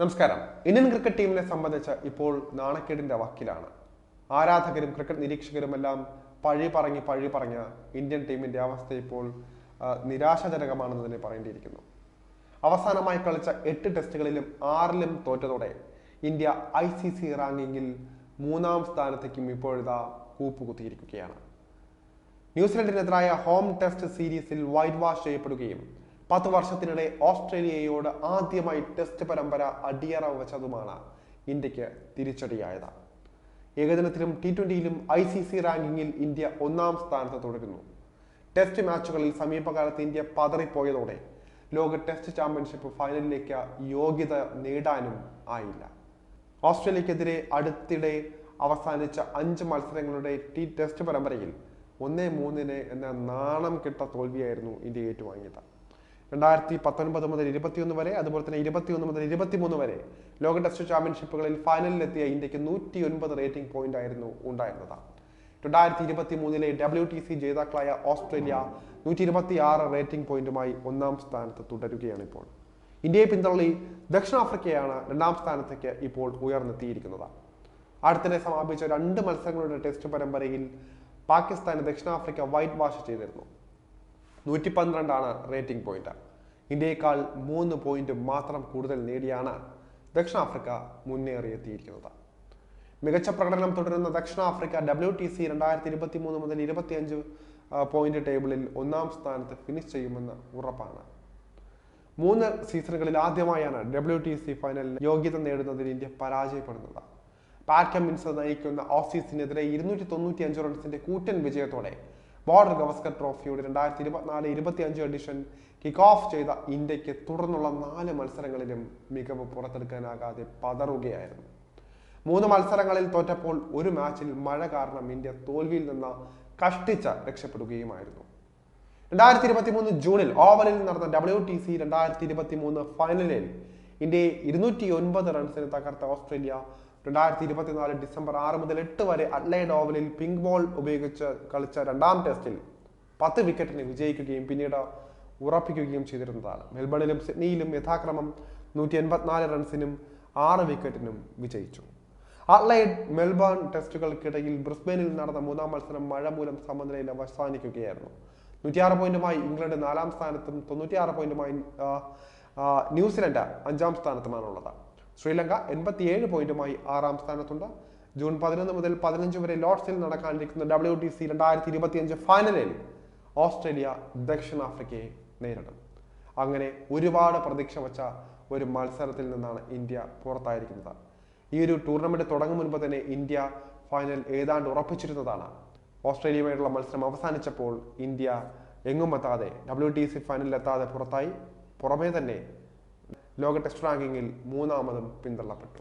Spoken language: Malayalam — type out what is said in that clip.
നമസ്കാരം. ഇന്ത്യൻ ക്രിക്കറ്റ് ടീമിനെ സംബന്ധിച്ച് ഇപ്പോൾ നാണക്കേടിന്റെ വക്കിലാണ്. ആരാധകരും ക്രിക്കറ്റ് നിരീക്ഷകരുമെല്ലാം പഴി പറഞ്ഞ് പഴി പറഞ്ഞ ഇന്ത്യൻ ടീമിന്റെ അവസ്ഥ ഇപ്പോൾ നിരാശാജനകമാണെന്ന് തന്നെ പറയേണ്ടിയിരിക്കുന്നു. അവസാനമായി കളിച്ച എട്ട് ടെസ്റ്റുകളിലും ആറിലും തോറ്റതോടെ ഇന്ത്യ ഐ സി സി റാങ്കിങ്ങിൽ മൂന്നാം സ്ഥാനത്തേക്കും ഇപ്പോഴിതാ കൂപ്പുകുത്തിയിരിക്കുകയാണ്. ന്യൂസിലൻഡിനെതിരായ ഹോം ടെസ്റ്റ് സീരീസിൽ വൈറ്റ് വാഷ് ചെയ്യപ്പെടുകയും പത്ത് വർഷത്തിനിടെ ഓസ്ട്രേലിയയോട് ആദ്യമായി ടെസ്റ്റ് പരമ്പര അടിയറവ് വെച്ചതുമാണ് ഇന്ത്യയ്ക്ക് തിരിച്ചടിയായത്. ഏകദിനത്തിലും ടി ട്വന്റിയിലും ഐ സി സി റാങ്കിങ്ങിൽ ഇന്ത്യ ഒന്നാം സ്ഥാനത്ത് തുടരുന്നു. ടെസ്റ്റ് മാച്ചുകളിൽ സമീപകാലത്ത് ഇന്ത്യ പതറിപ്പോയതോടെ ലോക ടെസ്റ്റ് ചാമ്പ്യൻഷിപ്പ് ഫൈനലിലേക്ക് യോഗ്യത നേടാനും ആയില്ല. ഓസ്ട്രേലിയക്കെതിരെ അടുത്തിടെ അവസാനിച്ച അഞ്ച് മത്സരങ്ങളുടെ ടി ടെസ്റ്റ് പരമ്പരയിൽ ഒന്നേ മൂന്നിന് എന്ന നാണം കെട്ട തോൽവിയായിരുന്നു ഇന്ത്യ ഏറ്റുവാങ്ങിയത്. രണ്ടായിരത്തി പത്തൊൻപത് മുതൽ ഇരുപത്തിയൊന്ന് വരെ അതുപോലെ തന്നെ ഇരുപത്തിയൊന്ന് മുതൽ ഇരുപത്തിമൂന്ന് വരെ ലോക ടെസ്റ്റ് ചാമ്പ്യൻഷിപ്പുകളിൽ ഫൈനലിലെത്തിയ ഇന്ത്യയ്ക്ക് നൂറ്റി ഒൻപത് റേറ്റിംഗ് പോയിന്റ് ആയിരുന്നു ഉണ്ടായിരുന്നത്. രണ്ടായിരത്തി ഇരുപത്തി മൂന്നിലെ ഡബ്ല്യു ടി സി ജേതാക്കളായ ഓസ്ട്രേലിയ നൂറ്റി ഇരുപത്തി ആറ് റേറ്റിംഗ് പോയിന്റുമായി ഒന്നാം സ്ഥാനത്ത് തുടരുകയാണ് ഇപ്പോൾ. ഇന്ത്യയെ പിന്തള്ളി ദക്ഷിണാഫ്രിക്കയാണ് രണ്ടാം സ്ഥാനത്തേക്ക് ഇപ്പോൾ ഉയർന്നെത്തിയിരിക്കുന്നത്. അടുത്തിടെ സമാപിച്ച രണ്ട് മത്സരങ്ങളുടെ ടെസ്റ്റ് പരമ്പരയിൽ പാകിസ്ഥാന് ദക്ഷിണാഫ്രിക്ക വൈറ്റ് വാഷ് ചെയ്തിരുന്നു. നൂറ്റി പന്ത്രണ്ടാണ് റേറ്റിംഗ് പോയിന്റ് ഇന്ത്യയേക്കാൾ മൂന്ന് പോയിന്റ് മാത്രം കൂടുതൽ നേടിയാണ് ദക്ഷിണാഫ്രിക്ക മുന്നേറിയെത്തിയിരിക്കുന്നത്. മികച്ച പ്രകടനം തുടരുന്ന ദക്ഷിണാഫ്രിക്ക ഡബ്ല്യു ടി സി രണ്ടായിരത്തി ഇരുപത്തി മൂന്ന് മുതൽ ഇരുപത്തിയഞ്ച് പോയിന്റ് ടേബിളിൽ ഒന്നാം സ്ഥാനത്ത് ഫിനിഷ് ചെയ്യുമെന്ന് ഉറപ്പാണ്. മൂന്ന് സീസണുകളിൽ ആദ്യമായാണ് ഡബ്ല്യു ടി സി ഫൈനലിൽ യോഗ്യത നേടുന്നതിൽ ഇന്ത്യ പരാജയപ്പെടുന്നത്. പാറ്റ് കമ്മിൻസ് നയിക്കുന്ന ഓസീസിനെതിരെ ഇരുന്നൂറ്റി തൊണ്ണൂറ്റി അഞ്ച് റൺസിന്റെ കൂറ്റൻ വിജയത്തോടെ ബോർഡർ ഗവസ്കർ ട്രോഫിയുടെ രണ്ടായിരത്തി ഇരുപത്തിനാല് ഇരുപത്തി അഞ്ച് എഡിഷൻ കിക്ക് ഓഫ് ചെയ്ത ഇന്ത്യയ്ക്ക് തുടർന്നുള്ള നാല് മത്സരങ്ങളിലും മികവ് പുറത്തെടുക്കാനാകാതെ പതറുകയായിരുന്നു. മൂന്ന് മത്സരങ്ങളിൽ തോറ്റപ്പോൾ ഒരു മാച്ചിൽ മഴ കാരണം ഇന്ത്യ തോൽവിയിൽ നിന്ന് കഷ്ടിച്ച രക്ഷപ്പെടുകയുമായിരുന്നു. രണ്ടായിരത്തി ഇരുപത്തി മൂന്ന് ജൂണിൽ ഓവലിൽ നടന്ന ഡബ്ല്യു ടി സി രണ്ടായിരത്തി ഇരുപത്തി മൂന്ന് ഫൈനലിൽ ഇന്ത്യയെ ഇരുന്നൂറ്റി ഒൻപത് റൺസിന് തകർത്ത ഓസ്ട്രേലിയ രണ്ടായിരത്തി ഇരുപത്തിനാല് ഡിസംബർ ആറ് മുതൽ എട്ട് വരെ അഡ്ലൈ ഓവലിൽ പിങ്ക് ബോൾ ഉപയോഗിച്ച് കളിച്ച രണ്ടാം ടെസ്റ്റിൽ പത്ത് വിക്കറ്റിന് വിജയിക്കുകയും പിന്നീട് ഉറപ്പിക്കുകയും ചെയ്തിരുന്നതാണ്. മെൽബണിലും സിഡ്നിയിലും യഥാക്രമം നൂറ്റി എൺപത്തിനാല് റൺസിനും ആറ് വിക്കറ്റിനും വിജയിച്ചു. അഡ്ലൈഡ് മെൽബൺ ടെസ്റ്റുകൾക്കിടയിൽ ബ്രിസ്ബെയിനിൽ നടന്ന മൂന്നാം മത്സരം മഴ മൂലം സമനിലയിൽ അവസാനിക്കുകയായിരുന്നു. നൂറ്റിയാറ് പോയിന്റുമായി ഇംഗ്ലണ്ട് നാലാം സ്ഥാനത്തും തൊണ്ണൂറ്റിയാറ് പോയിന്റുമായി ന്യൂസിലൻഡ് അഞ്ചാം സ്ഥാനത്തുമാണുള്ളത്. ശ്രീലങ്ക എൺപത്തിയേഴ് പോയിന്റുമായി ആറാം സ്ഥാനത്തുണ്ട്. ജൂൺ പതിനൊന്ന് മുതൽ പതിനഞ്ച് വരെ ലോർഡ്സിൽ നടക്കാനിരിക്കുന്ന ഡബ്ല്യു ടി സി രണ്ടായിരത്തി ഇരുപത്തിയഞ്ച് ഫൈനലിൽ ഓസ്ട്രേലിയ ദക്ഷിണാഫ്രിക്കയെ നേരിടും. അങ്ങനെ ഒരുപാട് പ്രതീക്ഷ വച്ച ഒരു മത്സരത്തിൽ നിന്നാണ് ഇന്ത്യ പുറത്തായിരിക്കുന്നത്. ഈ ഒരു ടൂർണമെന്റ് തുടങ്ങും മുൻപ് തന്നെ ഇന്ത്യ ഫൈനൽ ഏതാണ്ട് ഉറപ്പിച്ചിരുന്നതാണ്. ഓസ്ട്രേലിയയുമായിട്ടുള്ള മത്സരം അവസാനിച്ചപ്പോൾ ഇന്ത്യ എങ്ങും എത്താതെ ഡബ്ല്യു ടി സി ഫൈനലിൽ എത്താതെ പുറത്തായി. പുറമേ തന്നെ ലോക ടെസ്റ്റ് റാങ്കിങ്ങിൽ മൂന്നാമതും പിന്തള്ളപ്പെട്ടു.